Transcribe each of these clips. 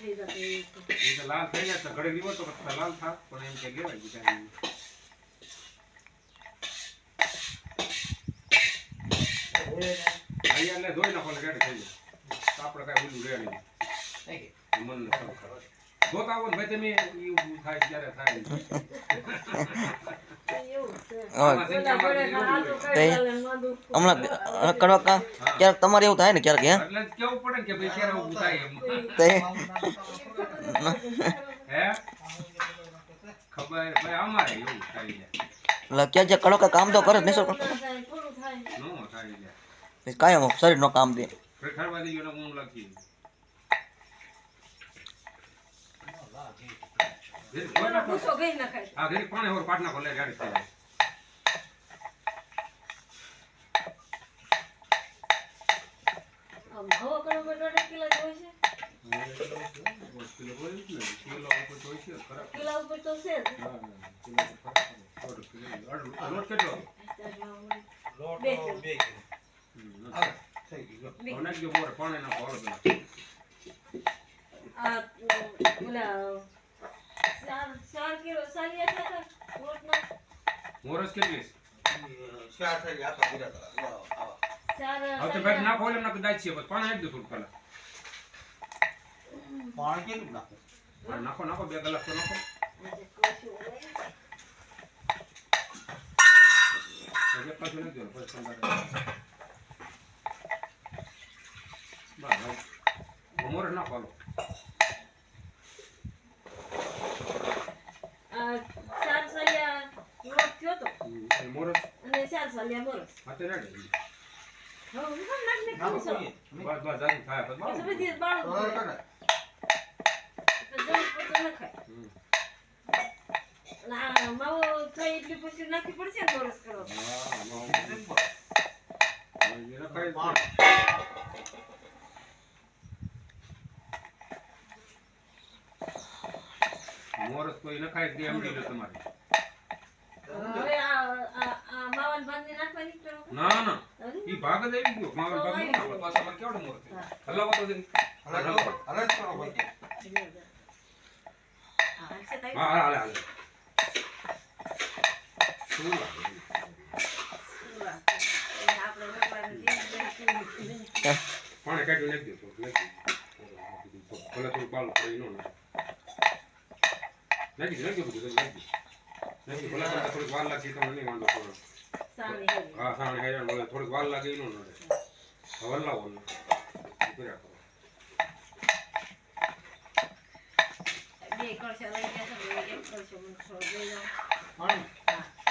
થઈ જતો એ તો. લાલ થઈ જાય તો ઘડે લીવો તો લાલ થાક પણ એમ કે લેવાય બીજા. અહીંયા ધોઈ નાખો એટલે રેડી થઈ જાય તો આપણે કાંઈ બધું રેડ નહીં. મન સરખા. જોતા ભાઈ તમે થાય ત્યારે થાય. વાંધો. હમણાં હવે ક્યારેક તમારે એવું થાય ને ક્યારેક હે? જ કેવું પડે કે ભાઈ ક્યારે ઊભું થાય એમ. તે હે? ખબર ભાઈ અમારે એવું થાય ક્યાં જે કામ તો કરે જ નહીં સર કાયમ શરીરનો કામ દે. પ્રખારવા દઈ ગયો ઊંઘ લાગી ઘેર કોઈ ઓલો નાખો. ભૂસો ગઈ નખાય. આ ઘડી પાણી હોર પાટ નાખો લે ગાડી હવા કરો બે દોઢ કિલો જ છે. કિલો ને ઉપર. હા, હાલો પેલા. આ ઓલા ચાર કિલો સાલિયા થતા લોટના મોરસ કેટલી છે? ચાર હવે તો ભાઈ નાખો એટલે નાખી દાય છે બસ પાણી નાખી દો થોડું પેલા હા, નાખો નાખો બે કલાક તો નાખો. પછી એક પાછું નાખી દો પછી પંદર મોરસ નાખો હાલો આ ચાર સાલિયા લોટ થયો તો હમ, એ મોરસ અને ચાર સાલિયા મોરસ હાથે રેડી હવે હું કેમ નાખને ખાઉં છું? બસ બસ જાજુ થાય બસ પછી બસ. બધી બાળું પડે. તો જરૂર પડતો નખાય. હમ. અને આ માવો થાય એટલી પછી નાખવી પડશે ને મોરસ કરો તો. હા, માવો. હવે એ નખાય જ ને. મોરસ તો એ નખાય. જ દે એમ તમારે હવે આ આ- આ માવાની ભાગની નાખવાની કરો. ના ના ઈ ભાગ જ આવી ગયો માવલ ભાગ નો આપણે પાછા માં કેવડો મોર છે? હલાવો તો જરી. હા, કરો ભાઈ હા લાગે? જેમ કેવું. પાણી કાઢી નાખી દો ભલે થોડું બાલ પડી નો નાખે. નાખી નાખી બધું, નાખી. નાખી ભલે થોડીક વાર લાગશે તમને નહીં વાંધો પડે. હા સાવણ હેરાન ભલે થોડીક વાર લાગે એનું નડે. હવે લાવો. કર્યા કરો. બે કળશા લઈ ગયા છે એક કળશો મને લઈ જાઓ. હા,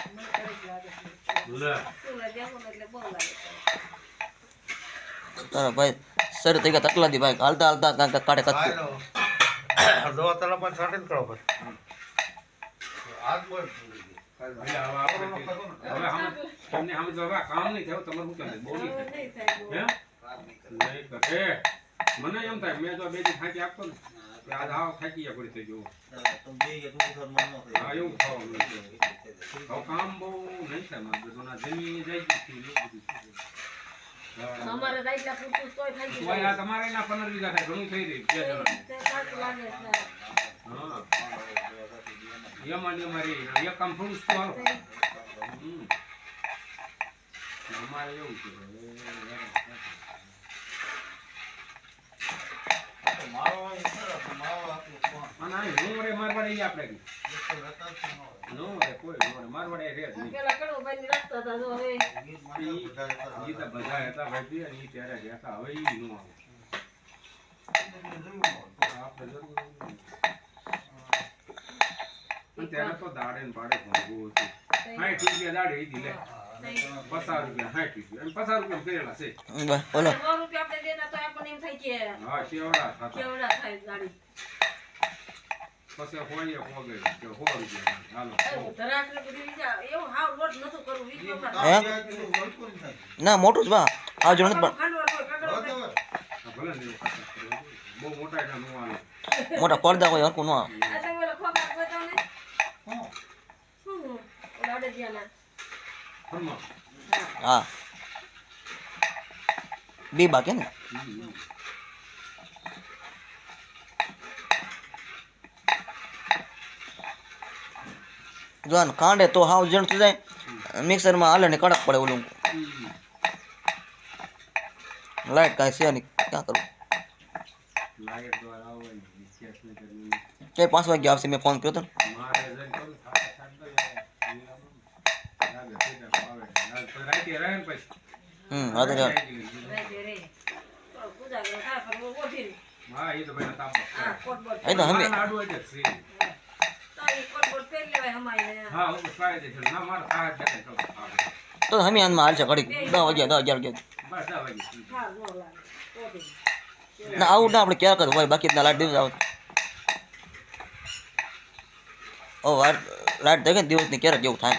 મને તરસ લાગે છે. લે. સુરત જાવું ને એટલે બહુ લાગે તારા ભાઈ શરીર થઈ ગયા તકલા દી ભાઈ હાલતા હાલતા કાંઈક કાઢે મને એમ થાય મેં જો બે દી થાકી આપતો ને. કે આજ આવો થાકી પડી થઈ ગયો હા એવું થવાનું કામ બહુ નહીં થાય મારે બધું ના જમી જાય. અમારે તમારે એના પંદર વીઘા થાય ઘણું થઈ રહ્યું બે જણાનું. તે સાચું લાગે છે. હા છે. અને આ નો રે મારવાડે આપણે. નો રે કોઈ નો રે મારવાડે રે જ નહીં. પેલા રાખતા હતા, જો હવે. ઈ તો બધા હતા ભાઈ અને ઈ ત્યારે ગયા હતા હવે ઈ નો આવે આપણે જરૂર નથી. ત્યારે તો દાડે ને ભાડે ભોગવું હતું સાઠ રૂપિયા દાડે ઈ લે. પચાસ રૂપિયા સાઠ રૂપિયા અને પચાસ રૂપિયા કરેલા છે. બોલો. સો રૂપિયા આપણે દેતા તો આપણને એમ થાય કે હા કેવડા થાય કેવડા થાય દાડી પછી હોઈએ પોગે કે સો રૂપિયા હાલો એવું ધરાકને બધી લીધા. એવું હાવ લોટ નતું કરવું વીસ વખત. ના મોટું જ બા. આ ભલે ને. બહુ મોટા એટલા નો મોટા પડદા હોય હરકું ન આવે. હા. બે બાકી ને? જોન કાંડે તો હાવ જણ થઈ જાય. મિક્સરમાં હાલે ને કડક પડે ઓલું. લાઈટ કાંઈ છે નહીં. ક્યાં કરું કઈ પાંચ વાગ્યા આવશે? મેં ફોન કર્યો હતો લાગે છે કે આવે. લાગે તો રાતે રહે ને પછી. હમ હા તો ચાલ રાતે રે તો પૂજાગરો થાય પણ હું ઓઢીને. હા, એ તો ભાઈ તાપ હા કોટબોટ એ તો અમે મારા આડું જ છે. તો એ કોટબોટ પહેરી લેવાય હમાઈને. હા, હું તો ટ્રાય દે છે. ના, મારે થાય જ દેખાય ચલો. હા, તો હમી હાથમાં હાલશે ઘડીક દસ વાગ્યા દસ અગિયાર વાગ્યા બસ દસ વાગે. હા, નો લાગે. ઓઢીને. ના આવું ના આપણે ક્યાં કરવું હોય બાકી ના લાઈટ દિવસ આવે ઓ વાર લાઈટ દેખે ને દિવસની ક્યારેક જેવું થાય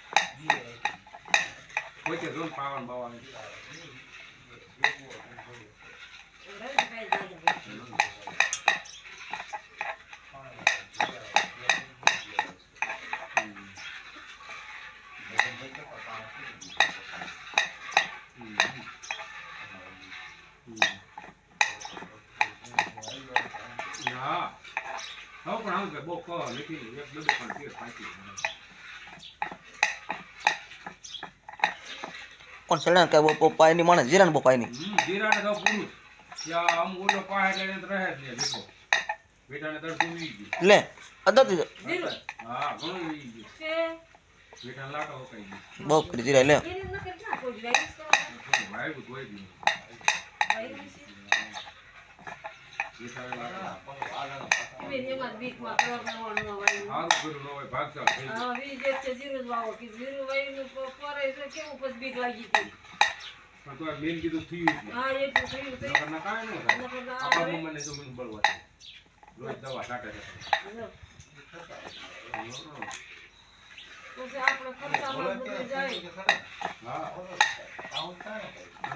ખર કોણ? કહેતા હતા ને પાડવા. છોકરો દવા સાથે વીક. નીંદ જ હતી. નીંદે બાય છે હોતી છે. તો બે આવ્યા. ભલે ચાર પાંચ ક્યારે નીંદ જાય. રોજ પાંચ છ છ ક્યારે નીંદ જાય. તો હાલ ઘાટે. નીંદી નાખશે. પોતે જોન પાવન બાવન રવિભાઈ જાય. હા હવે પણ આમ કે બહુ કહો નથી એક બે બે પણ તેર પાંચી પણ સડા કે પપ્પા એની માણસ જીરાને પપ્પા એની જીરાને તો પૂરું ત્યાં આમ ઓલો પાહે લઈને રહે છે લીખો બેટાને તરતું વી ગયું. લે અદત હા ઘણું ગયું. છે. બેટાને લાટો વકાઈ ગયો. બહુ કરી જીરા લે એની કોઈ વાયરસ? કરવા? થોડું વાયગું તોય જ નહીં વાયરસ છે. બેટાને લાટો એમાં બીકમાં કરવા ન વાયરસ. સારું કર્યું હોય ભાગશાળ થઈ ગયું હા, વી જે જ વાવો કે જીરું વાવીને પ- પોરે તો કેવું પછી બીક લાગી હતી. પણ તો મેન કીધું થયું દવા છાંટે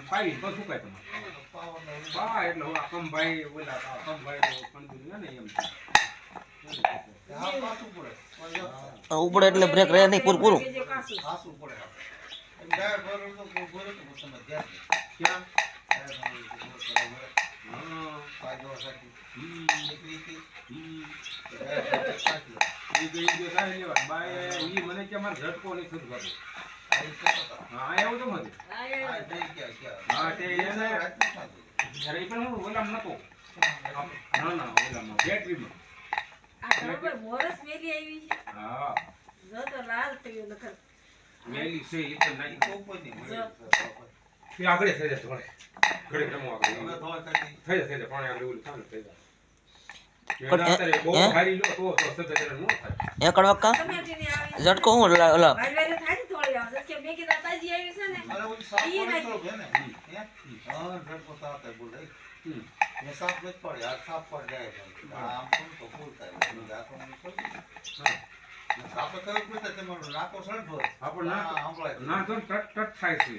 પાડી તો શું કાંઈ તમારે? પા એટલે કંભાઈ ઓલા કંભાઈ તો ને એમ. ઉપડે એટલે બ્રેક રહે નહીં પૂરું પૂરું. કે જે કાચું. ક્યાં હા હમ હમ ઈ તો ઈ તો સારી બાય ઈ મને કે મારે ઝટકો નહીં થતો. હા એવું તો હા, તે એને પણ હું ઓલામ નતો ના ના ઓલામાં બેટરીમાં આગળ થઈ જાય થોડે ઘડી રમો આગળ થઈ જાય થઈ જાય પાણી આગળ ઓલું થાય થઈ જાય. પણ એ- અત્યારે બહુ એ? હારી લો તો તો સજ્જન નો થાય. એ કડવા કા? ટમેટીની આવી છે. ઝટકો હું ઓલા. સાફ પડે સાફ પડ જાય આમ તો ભૂલ થાય. થાય છે.